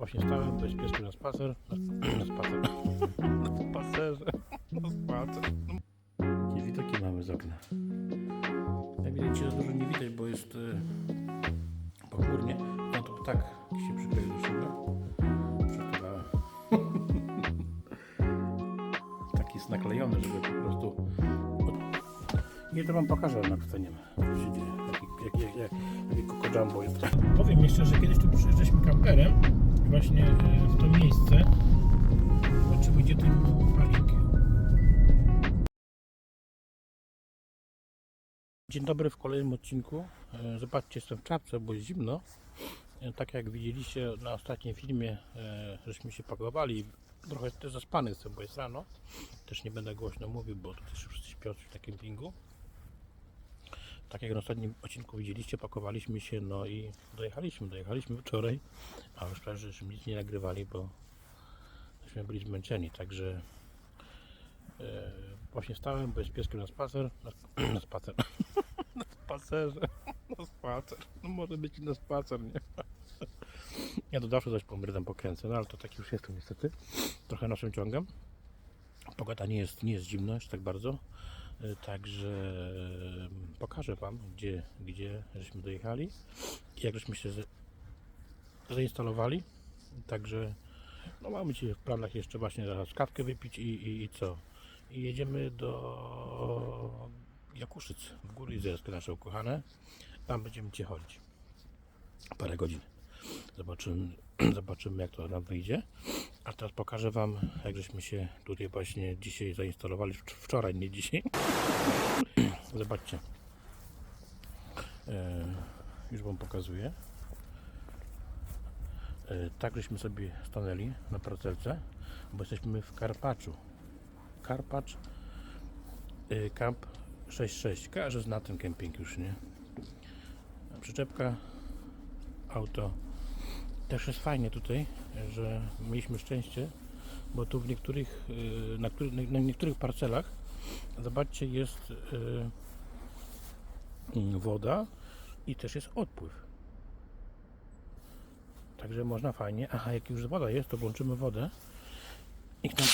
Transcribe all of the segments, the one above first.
Właśnie stałem bezpiecznie na spacer. Na, spacer. Na spacerze. Na spacer. Jakie widoki mamy z okna. Jak widać za dużo nie widać, bo jest y, pochmurnie. No to tak się przykleił do szyby. Przetowałem. Taki jest naklejony, żeby po prostu... Nie to wam pokażę jak wstaniemy. Co się dzieje. Jaki, jaki, jaki, jaki Jumbo jest. Powiem jeszcze, że kiedyś tu przyjeżdżaliśmy kamperem właśnie e, w to miejsce. Zobaczymy gdzie ten parking. Dzień dobry w kolejnym odcinku. E, Zobaczcie, jestem w czapce, bo jest zimno. E, Tak jak widzieliście na ostatnim filmie, żeśmy się pakowali. Trochę też zaspany jestem, bo jest rano. Też nie będę głośno mówił, bo tu też wszyscy śpią na kempingu. Tak jak na ostatnim odcinku widzieliście, pakowaliśmy się, no i dojechaliśmy. Dojechaliśmy wczoraj, a już prawie żeśmy nic nie nagrywali, bo żeśmy byli zmęczeni, także e, właśnie stałem, bo jest pieskiem na spacer, na, na spacer, na spacerze, na spacer, no może być i na spacer, nie? Ja to zawsze coś pomrydam, pokręcę, no ale to taki już jestem niestety, trochę nosem ciągam. Pogoda nie jest, nie jest zimna już tak bardzo, także e, pokażę Wam, gdzie, gdzie żeśmy dojechali i jak żeśmy się zainstalowali, także no mamy dzisiaj w planach jeszcze właśnie zaraz kawkę wypić i, i, i co? I jedziemy do Jakuszyc, w góry Izerskie nasze ukochane. Tam będziemy cię chodzić. Parę godzin. Zobaczymy, zobaczymy jak to nam wyjdzie. A teraz pokażę Wam, jak żeśmy się tutaj właśnie dzisiaj zainstalowali. Wcz- Wczoraj, nie dzisiaj. Zobaczcie. E, już Wam pokazuję. E, tak żeśmy sobie stanęli na parcelce, bo jesteśmy w Karpaczu. Karpacz y, Camp 66. Każdy zna ten kemping już, nie? Przyczepka, auto. Też jest fajnie tutaj, że mieliśmy szczęście, bo tu w niektórych, y, na, na niektórych parcelach, zobaczcie, jest y, woda i też jest odpływ. Także można fajnie. Aha, jak już woda jest, to włączymy wodę. Niech nam,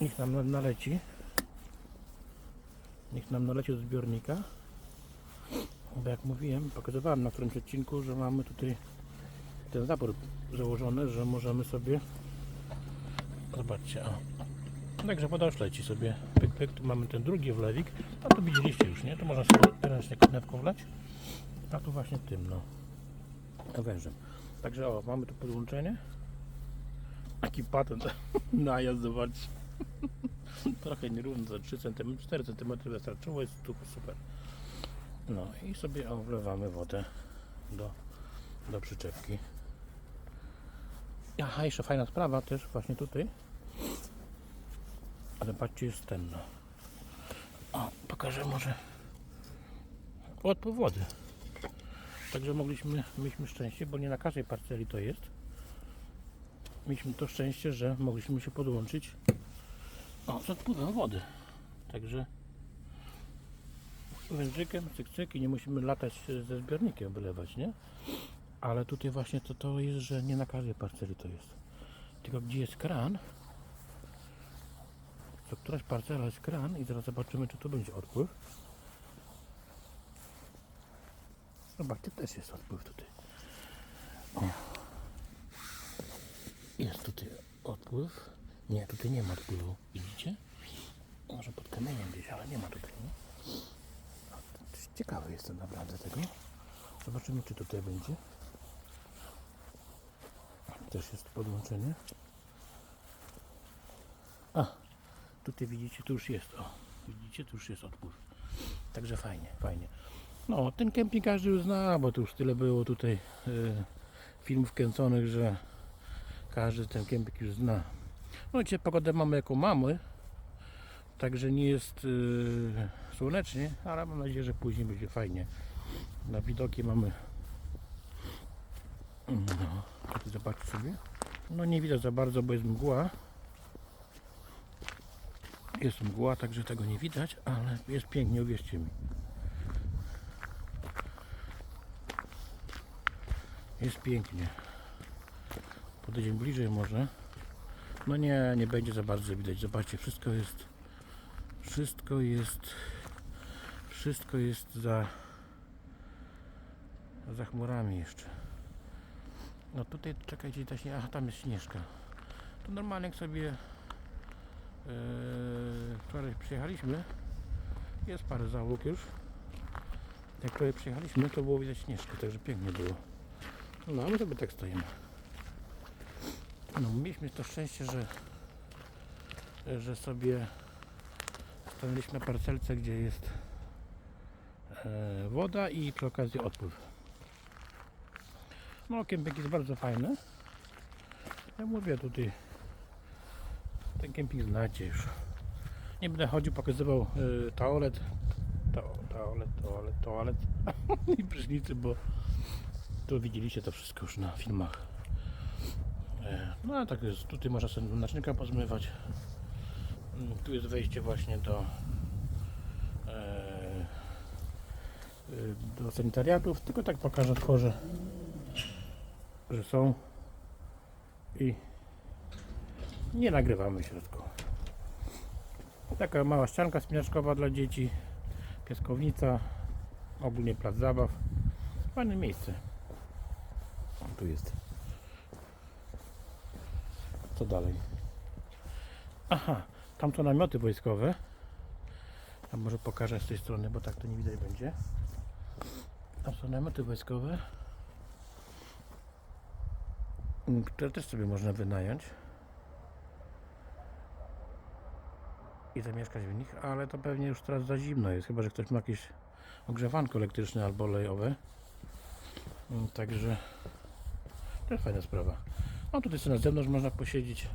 niech nam na- naleci. Niech nam naleci do zbiornika. Bo jak mówiłem, pokazywałem na którymś odcinku, że mamy tutaj ten zabór założony, że możemy sobie zobaczcie, o. Także woda już leci sobie. Pyk, pyk, tu mamy ten drugi wlewik. A to widzieliście już, nie? To można sobie ręcznie konewką wlać. A tu właśnie tym, no. Wężem. Także o, mamy tu podłączenie. Taki patent najazd, zobaczcie. Trochę nierówno, za 3 cm, 4 cm wystarczyło, jest tu super. No i sobie o, wlewamy wodę do, do przyczepki. Aha, jeszcze fajna sprawa też właśnie tutaj. Ale patrzcie, jest ten. O, pokażę może odpływ wody. Także mogliśmy, mieliśmy szczęście, bo nie na każdej parceli to jest. Mieliśmy to szczęście, że mogliśmy się podłączyć o, z odpływem wody. Także wężykiem, cyk, cyk i nie musimy latać ze zbiornikiem wylewać, nie? Ale tutaj właśnie to, to jest, że nie na każdej parceli to jest. Tylko gdzie jest kran, to któraś parcela jest kran i zaraz zobaczymy, czy tu będzie odpływ. Zobaczcie, też jest odpływ tutaj. O. Jest tutaj odpływ. Nie, tutaj nie ma odpływu. Widzicie? Może pod kamieniem gdzieś, ale nie ma tutaj. Nie? No, Ciekawy jestem naprawdę tego. Zobaczymy, czy tutaj będzie. Też jest podłączenie. A, tutaj widzicie, tu już jest. O, widzicie, tu już jest odpływ. Także fajnie, fajnie. No, ten kemping każdy już zna, bo tu już tyle było tutaj y, filmów kręconych, że każdy ten kemping już zna. No dzisiaj pogodę mamy jaką mamy, także nie jest y, słonecznie, ale mam nadzieję, że później będzie fajnie. Na widoki mamy no, zobaczcie sobie. No nie widać za bardzo, bo jest mgła. Jest mgła, także tego nie widać, ale jest pięknie, uwierzcie mi. Jest pięknie. podejdziemy bliżej może. No nie, nie będzie za bardzo widać. Zobaczcie, wszystko jest. Wszystko jest. Wszystko jest za. Za chmurami jeszcze. No tutaj czekajcie, ta śnie... Aha, tam jest śnieżka. To normalnie jak sobie. Yy, wczoraj przyjechaliśmy. Jest parę załóg już. Jak wczoraj przyjechaliśmy, to było widać śnieżkę, także pięknie było. No, a my sobie tak stoimy. No, mieliśmy to szczęście, że, że sobie stanęliśmy na parcelce, gdzie jest e, woda i przy okazji odpływ. Kemping jest bardzo fajny. Ja mówię tutaj, ten kemping znacie już. Nie będę chodził, pokazywał y, toalet, to, toalet, toalet, toalet i prysznicy, bo tu widzieliście to wszystko już na filmach. E, No a tak jest, tutaj można sobie naczynka pozmywać. Mm, Tu jest wejście właśnie do e, y, do sanitariatów, tylko tak pokażę, tworzę, że są i nie nagrywamy w środku. Taka mała ścianka spinaczkowa dla dzieci, piaskownica, ogólnie plac zabaw. Fajne miejsce. Tu jest. Co dalej? Aha, tam to namioty wojskowe. A może pokażę z tej strony, bo tak to nie widać będzie. Tam są namioty wojskowe. Które też sobie można wynająć. I zamieszkać w nich, ale to pewnie już teraz za zimno jest, chyba że ktoś ma jakieś ogrzewanko elektryczne albo olejowe. Mm, Także to jest fajna sprawa. No tutaj sobie na zewnątrz można posiedzieć.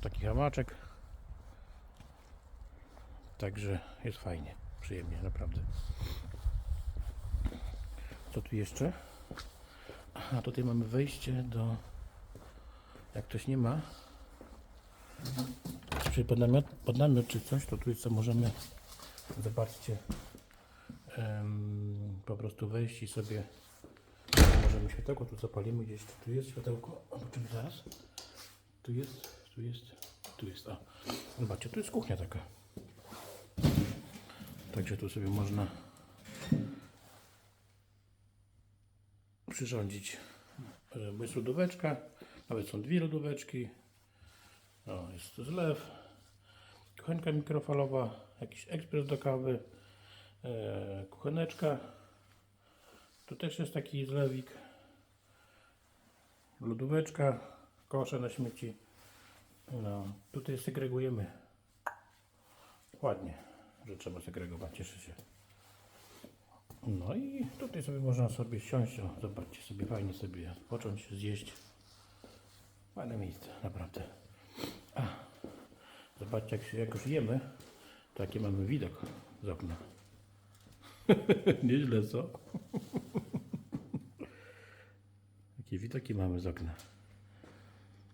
Taki hamaczek. Także jest fajnie, przyjemnie, naprawdę. Co tu jeszcze? A tutaj mamy wejście do. Jak ktoś nie ma, czy pod namiot, pod namiot czy coś, to tu co możemy. Zobaczcie. em, po prostu wejść i sobie możemy światełko tu zapalimy gdzieś. Tu jest światełko. Zobaczymy zaraz. Tu jest, tu jest, tu jest. A, zobaczcie, tu jest kuchnia taka. Także tu sobie można przyrządzić. e, jest lodóweczka, nawet są dwie lodóweczki. O, jest zlew. Kuchenka mikrofalowa, jakiś ekspres do kawy, e, kucheneczka. Tu też jest taki zlewik. Lodóweczka, kosze na śmieci. No, tutaj segregujemy. Ładnie, że trzeba segregować, cieszę się. No i tutaj sobie można sobie siąść, o, zobaczcie sobie, fajnie sobie odpocząć, zjeść. Fajne miejsce, naprawdę. A, zobaczcie, jak, się, jak już jemy, to jaki mamy widok z okna. Nieźle, co? Jakie widoki mamy z okna.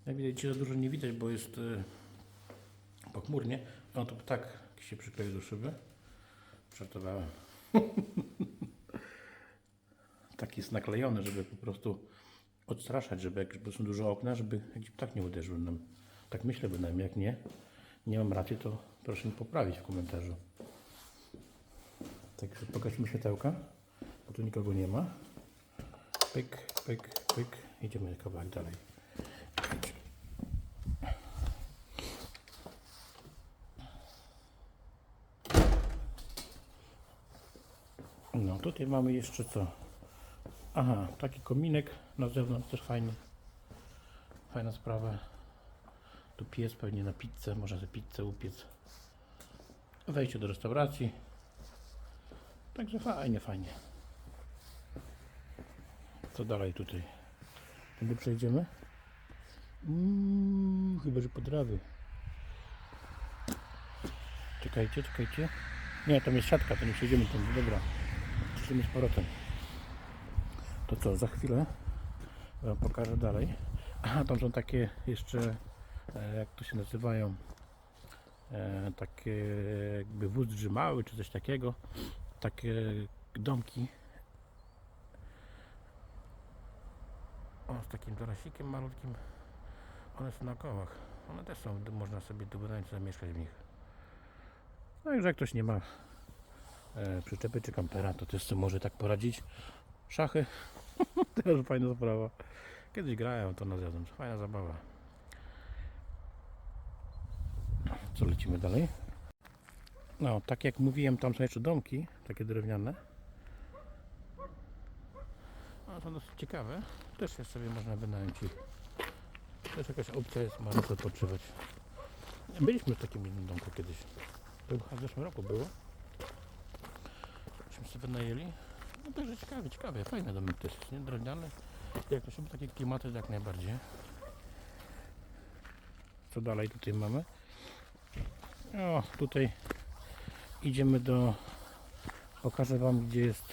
Jak widać, za dużo nie widać, bo jest e, pochmurnie. O, to ptak się przykleił do szyby. Żartowałem. tak jest naklejony, żeby po prostu odstraszać, żeby jak bo są duże okna, żeby jakiś ptak nie uderzył nam. Tak myślę bynajmniej, jak nie, nie mam racji, to proszę mi poprawić w komentarzu. Także pokażmy światełka, bo tu nikogo nie ma. Pyk, pyk, pyk. Idziemy kawałek dalej. No tutaj mamy jeszcze co? Aha, taki kominek na zewnątrz też fajny. Fajna sprawa. Tu pies pewnie na pizzę, można sobie pizzę upiec. Wejście do restauracji. Także fajnie, fajnie. Co dalej tutaj? Tędy przejdziemy? Mm, chyba, że po drawy. Czekajcie, czekajcie. Nie, tam jest siatka, to nie przejdziemy tam. Dobra. Przyjdziemy z powrotem. To co, za chwilę Wam pokażę dalej. Aha, tam są takie jeszcze, e, jak to się nazywają, e, takie jakby wóz drzymały czy coś takiego. Takie domki O, z takim tarasikiem malutkim. One są na kołach. One też są, można sobie tu zamieszkać w nich. No i że jak ktoś nie ma e, przyczepy czy kampera, to też sobie może tak poradzić. Szachy, też fajna sprawa. Kiedyś grałem to na zewnątrz, fajna zabawa. Co, lecimy dalej? No, tak jak mówiłem, tam są jeszcze domki, takie drewniane. No, są dosyć ciekawe. Też jest sobie można wynająć. Też jakaś opcja jest, można sobie odpoczywać. Byliśmy w takim jednym domku kiedyś. To chyba w zeszłym roku było. Sobie wynajęli. No także ciekawe, ciekawe. Fajne domek też jest, nie? Drewniane. Jak to się takie klimaty, jak najbardziej. Co dalej tutaj mamy? O, tutaj idziemy do... Pokażę Wam, gdzie jest...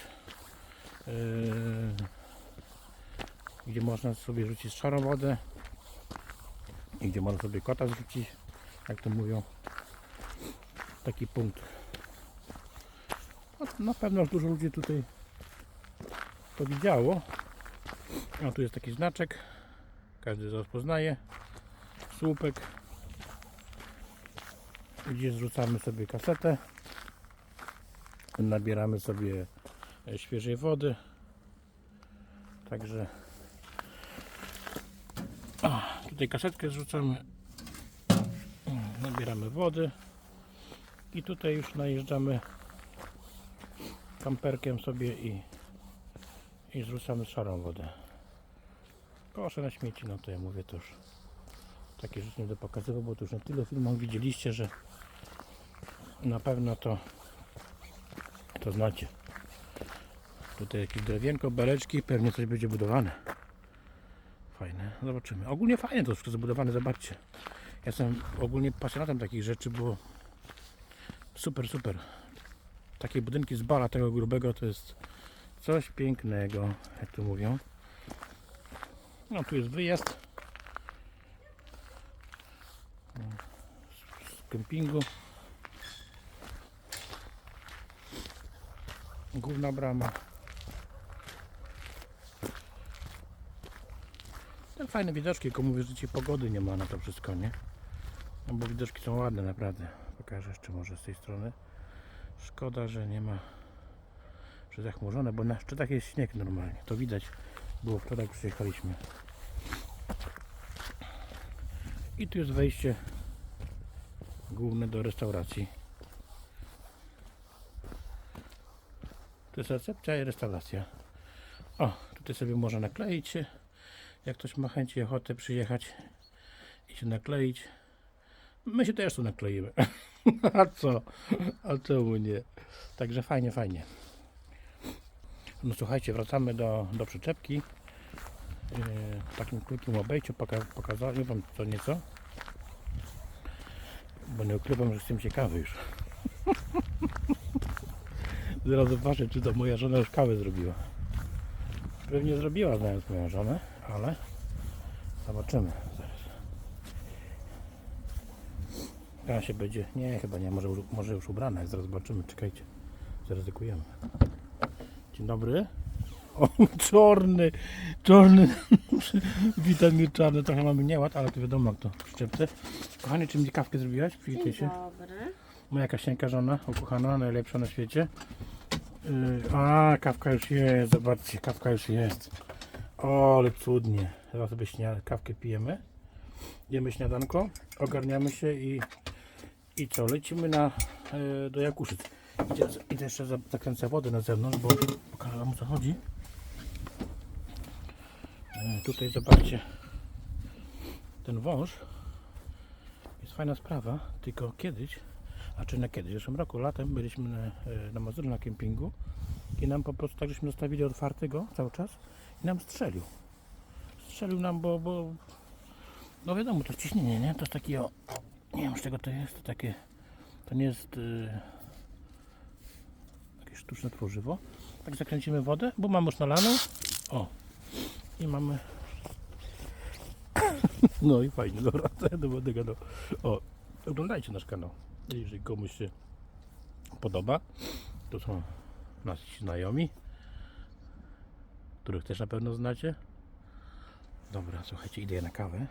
Yy, gdzie można sobie rzucić szarą wodę i gdzie można sobie kota zrzucić, jak to mówią. Taki punkt. Na pewno dużo ludzi tutaj to widziało. A tu jest taki znaczek. Każdy rozpoznaje. Słupek. Gdzie zrzucamy sobie kasetę. Nabieramy sobie e, świeżej wody. Także o, tutaj kasetkę zrzucamy. Nabieramy wody. I tutaj już najeżdżamy kamperkiem sobie i, i zrzucamy szarą wodę. Kosze na śmieci, no to ja mówię to już takie rzeczy nie będę pokazywał, bo to już na tyle filmów widzieliście, że na pewno to to znacie. Tutaj jakieś drewienko, beleczki, pewnie coś będzie budowane. Fajne, zobaczymy. Ogólnie fajne to wszystko zabudowane, zobaczcie. Ja jestem ogólnie pasjonatem takich rzeczy, bo super, super. Takie budynki z bala tego grubego to jest coś pięknego, jak tu mówią. No tu jest wyjazd z kempingu. Główna brama. Tak fajne widoczki, tylko mówię, że dzisiaj pogody nie ma na to wszystko, nie? No bo widoczki są ładne naprawdę. Pokażę jeszcze może z tej strony. Szkoda, że nie ma że zachmurzone, bo na szczytach jest śnieg normalnie. To widać było wczoraj, jak przyjechaliśmy. I tu jest wejście główne do restauracji. To jest recepcja i restauracja. O, tutaj sobie można nakleić się. Jak ktoś ma chęć i ochotę przyjechać i się nakleić. My się też tu nakleimy. A co? A czemu nie? Także fajnie, fajnie. No słuchajcie, wracamy do, do przyczepki. Yy, w takim krótkim obejściu poka pokazałem wam co nieco. Bo nie ukrywam, że jestem ciekawy już. Zaraz zobaczę, czy to moja żona już kawę zrobiła. Pewnie zrobiła, znając moją żonę, ale zobaczymy zaraz. Teraz się będzie, nie chyba nie, może, już- może już ubrana jest, zaraz zobaczymy, czekajcie, zaryzykujemy. Dzień dobry. O, czarny, czarny, witam mnie czarny, trochę mamy nieład, ale to wiadomo jak to w szczepce. Kochanie, czy mi kawkę zrobiłaś? Przywitaj się. dobry. Moja Kasieńka żona, ukochana, najlepsza na świecie. Yy, a, kawka już jest, zobaczcie, kawka już jest. O, ale cudnie. Teraz sobie śnia- kawkę pijemy. Jemy śniadanko, ogarniamy się i, i co, lecimy na, yy, do Jakuszyc. Idę, idę jeszcze za- zakręcę wodę na zewnątrz, bo pokażę wam o co chodzi. Yy, tutaj zobaczcie, ten wąż jest fajna sprawa, tylko kiedyś a czy na kiedyś, w zeszłym roku, latem byliśmy na, e, na na kempingu i nam po prostu tak żeśmy zostawili otwartego cały czas i nam strzelił. Strzelił nam, bo, bo no wiadomo, to ciśnienie, nie? To jest takie, o, nie wiem z czego to jest, to takie, to nie jest e, jakieś sztuczne tworzywo. Tak zakręcimy wodę, bo mamy już nalaną, o, i mamy no i fajnie, dobra, to ja do wody gadał. O, oglądajcie nasz kanał. Jeżeli komuś się podoba, to są nasi znajomi, których też na pewno znacie. Dobra, słuchajcie, idę na kawę.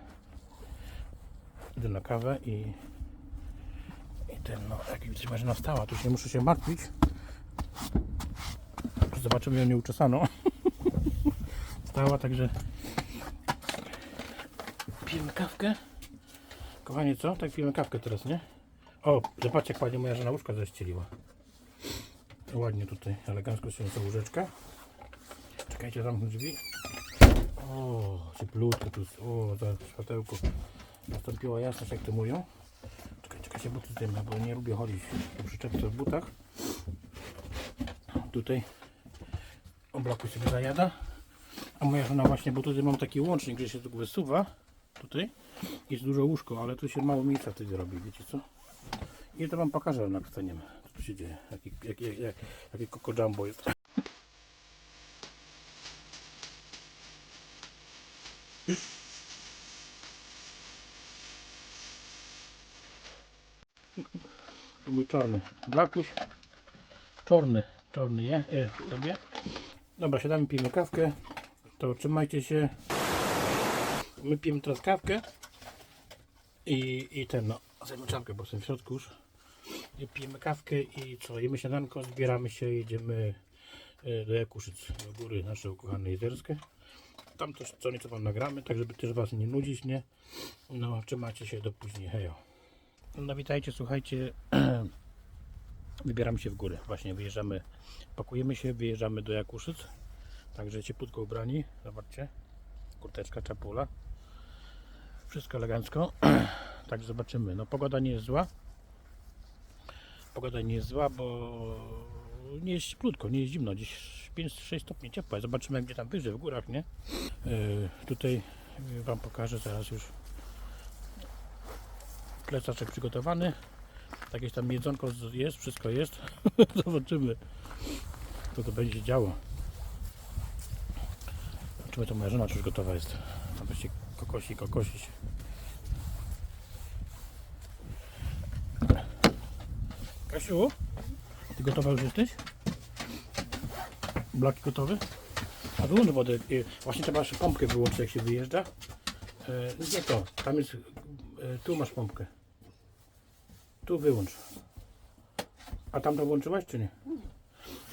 Idę na kawę i... I ten, no, jak widzicie, Marzyna wstała, to już nie muszę się martwić. Zobaczymy ją nieuczesaną. Wstała, także... Pijemy kawkę. Kochanie, co? Tak pijemy kawkę teraz, nie? O, zobaczcie, jak ładnie moja żona łóżka zaścieliła. Ładnie tutaj, elegancko się łóżeczka. Czekajcie, zamknę drzwi. O, cieplutko tu jest. O, za światełko. Nastąpiła jasność, jak to mówią. Czekaj, czekajcie, bo tutaj ma, bo nie lubię chodzić po przyczepce w butach. Tutaj oblaku sobie zajada. A moja żona właśnie, bo tutaj mam taki łącznik, że się tu wysuwa. Tutaj jest duże łóżko, ale tu się mało miejsca wtedy robi, wiecie co? I to wam pokażę jak wstaniemy, co tu się dzieje. Jaki, jaki, jaki, jaki, jaki koko jumbo jest. Tu był czarny. Blakuś. Czarny. Czarny je. E, sobie. Dobra, siadamy, pijemy kawkę. To trzymajcie się. My pijemy teraz kawkę. I, i ten, no, zajmę czapkę, bo jestem w środku już. I pijemy kawkę i co, jemy śniadanko, zbieramy się, jedziemy e, do Jakuszyc, do góry nasze ukochane jezerskie. Tam też co nieco wam nagramy, tak żeby też was nie nudzić, nie? No, trzymajcie się do później, hejo. No witajcie, słuchajcie, wybieramy się w górę, właśnie wyjeżdżamy, pakujemy się, wyjeżdżamy do Jakuszyc, także cieplutko ubrani, zobaczcie, kurteczka, czapula, wszystko elegancko, tak zobaczymy, no pogoda nie jest zła, pogoda nie jest zła, bo nie jest cieplutko, nie jest zimno, gdzieś 5-6 stopni ciepła, zobaczymy gdzie tam wyżej w górach, nie, Yy, tutaj wam pokażę zaraz już plecaczek przygotowany. Jakieś tam jedzonko jest, wszystko jest. Zobaczymy, co to będzie się działo. Zobaczymy, to moja żona już gotowa jest. Tam będzie kokosi, kokosi się. Kasiu, ty gotowa już jesteś? Blaki gotowy? A wyłącz wodę. Y, Właśnie trzeba pompkę wyłączyć, jak się wyjeżdża. E, Nie to, tam jest, e, tu masz pompkę. Tu wyłącz. A tam to włączyłaś, czy nie?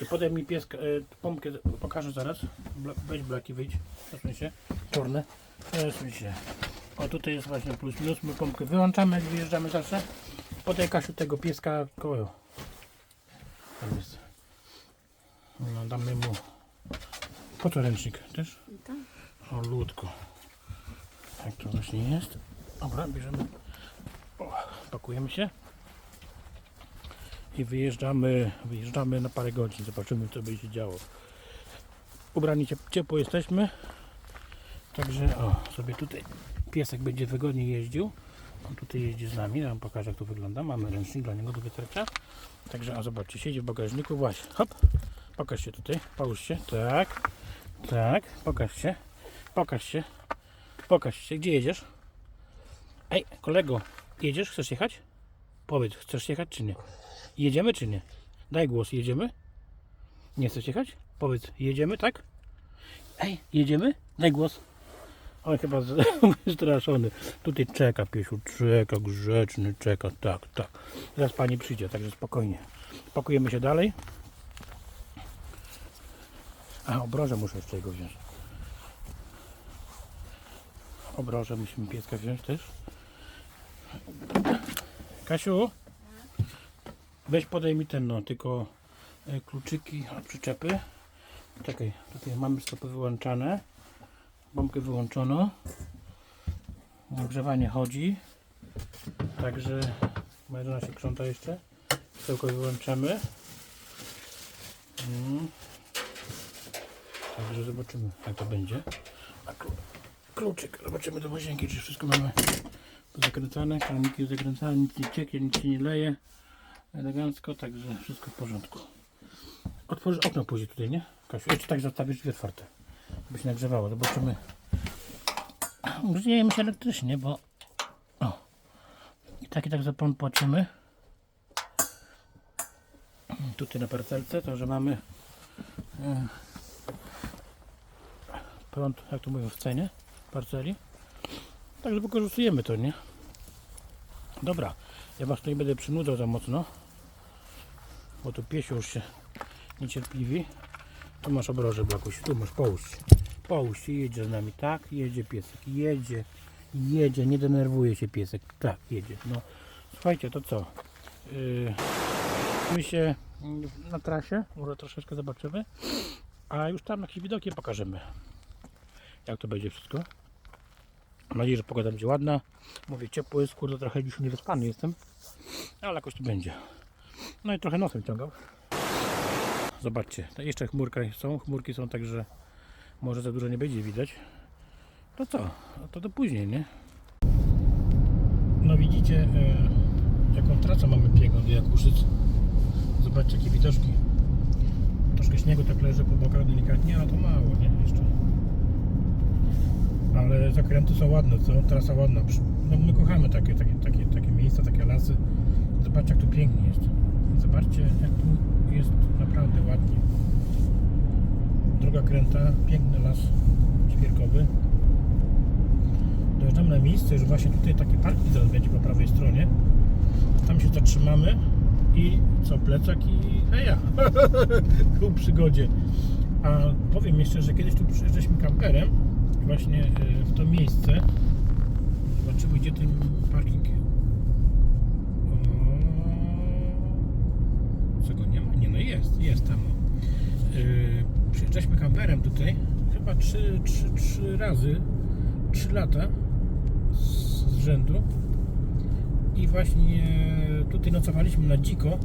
I podaj mi pieska, e, pompkę, pokażę zaraz. Bla, weź blaki, wyjdź. Przesuń się. Czarne. Przesuń się. O, tutaj jest właśnie plus minus. My pompkę wyłączamy, jak wyjeżdżamy zawsze. Podaj Kasiu tego pieska koło. Tam jest. No, damy mu. Po co ręcznik też? O, ludko. Tak to właśnie jest. Dobra, bierzemy. O, pakujemy się. I wyjeżdżamy, wyjeżdżamy na parę godzin. Zobaczymy, co będzie się działo. Ubrani ciep- ciepło jesteśmy. Także o, sobie tutaj piesek będzie wygodnie jeździł. On tutaj jeździ z nami. Ja wam pokażę, jak to wygląda. Mamy ręcznik dla niego do wytarcia. Także, a zobaczcie, siedzi w bagażniku. Właśnie, hop. Pokaż się tutaj, połóż się. Tak, tak, pokaż się. Pokaż się. Pokaż się, gdzie jedziesz? Ej, kolego, jedziesz? Chcesz jechać? Powiedz, chcesz jechać czy nie? Jedziemy czy nie? Daj głos, jedziemy? Nie chcesz jechać? Powiedz, jedziemy, tak? Ej, jedziemy? Daj głos. On chyba z- straszony. Tutaj czeka, piesiu, czeka, grzeczny, czeka, tak, tak. Zaraz pani przyjdzie, także spokojnie. Pakujemy się dalej. A, obroże muszę jeszcze jego wziąć. Obroże musimy pieska wziąć też. Kasiu, weź podaj mi ten, no, tylko e, kluczyki przyczepy. Czekaj, tutaj mamy stopy wyłączane. Bombkę wyłączono. Nagrzewanie chodzi. Także Maryna się krząta jeszcze. Światełko wyłączamy. Mm. Także zobaczymy jak to będzie. A klu- kluczyk, zobaczymy do łazienki, czy wszystko mamy zakręcane, kraniki zakręcane, nic nie cieknie, nic się nie leje. Elegancko, także wszystko w porządku. Otworzysz okno później tutaj, nie? Kasiu, tak zostawisz drzwi otwarte, by się nagrzewało. Zobaczymy. Grzejemy się elektrycznie, bo o. I tak i tak za prąd płacimy. Tutaj na parcelce to, że mamy e, prąd, jak to mówią, w cenie. parceli. Także wykorzystujemy to, nie? Dobra, ja Was tu nie będę przynudzał za mocno, bo tu piesio już się niecierpliwi. Tu masz obroże Blakuś, tu masz połóż. Połóż się, jedzie z nami, tak? Jedzie piesek, jedzie, jedzie, nie denerwuje się piesek, tak, jedzie. No, słuchajcie, to co? Yy, my się na trasie, może troszeczkę zobaczymy, a już tam jakieś widoki pokażemy. Jak to będzie wszystko. Mam nadzieję, że pogoda będzie ładna. Mówię, ciepło jest, kurde, trochę dzisiaj niewyspany jestem, ale jakoś to będzie. No i trochę nosem ciągał. Zobaczcie, jeszcze chmurka są, chmurki są, także może za dużo nie będzie widać. To co? No To do później, nie? No widzicie, e, jaką trasę mamy piękną do Jakuszyc. Zobaczcie, jakie widoczki. Troszkę śniegu tak leży po bokach delikatnie, ale to mało, nie? Jeszcze. Ale zakręty są ładne, co? Trasa ładna. No my kochamy takie, takie, takie, takie miejsca, takie lasy. Zobaczcie, jak tu pięknie jest. Zobaczcie, jak tu jest naprawdę ładnie. Droga kręta, piękny las świerkowy. Dojeżdżamy na miejsce, już właśnie tutaj taki parking zaraz będzie po prawej stronie. Tam się zatrzymamy i co, plecak i heja, ku przygodzie. A powiem jeszcze, że kiedyś tu przyjeżdżaliśmy kamperem właśnie e, w to miejsce. Zobaczymy, gdzie ten parking. O, czego nie ma? Nie, no jest, jest tam. Yy, przyjeżdżaliśmy kamperem tutaj chyba trzy, trzy, trzy razy, trzy lata z, z rzędu. I właśnie tutaj nocowaliśmy na dziko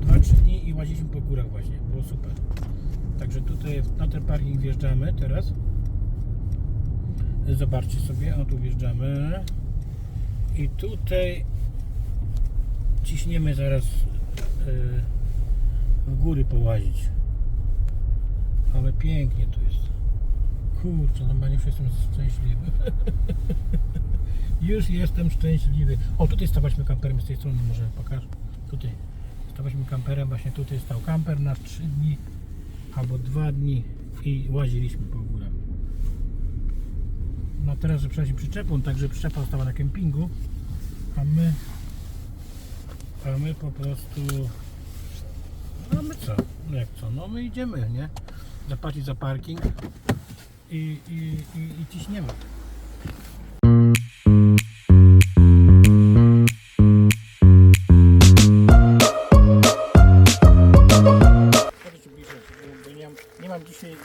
dwa, trzy dni i łaziliśmy po górach właśnie, było super. Także tutaj na ten parking wjeżdżamy teraz. Zobaczcie sobie, o tu wjeżdżamy. I tutaj ciśniemy zaraz yy, w góry połazić ale pięknie tu jest. Kurczę, normalnie już jestem szczęśliwy. już jestem szczęśliwy. O, tutaj stawaliśmy kamperem z tej strony, może pokażę. Tutaj stawaliśmy kamperem, właśnie tutaj stał kamper na 3 dni albo 2 dni i łaziliśmy po górach. No teraz, że przejdziemy przyczepą, także przyczepa stała na kempingu, a my a my po prostu no my co? No jak co? No my idziemy, nie? Zapłacić za parking i, i, i, i ciśniemy. Nie mam, dzisiaj y,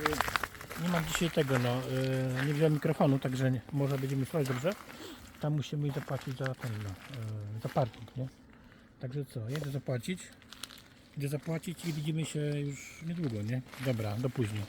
nie mam dzisiaj tego no y, nie wziąłem mikrofonu, także nie, może będziemy słyszeć dobrze. Tam musimy zapłacić za ten no, y, za parking, nie? Także co, jedę zapłacić. Idę zapłacić i widzimy się już niedługo, nie? Dobra, do później.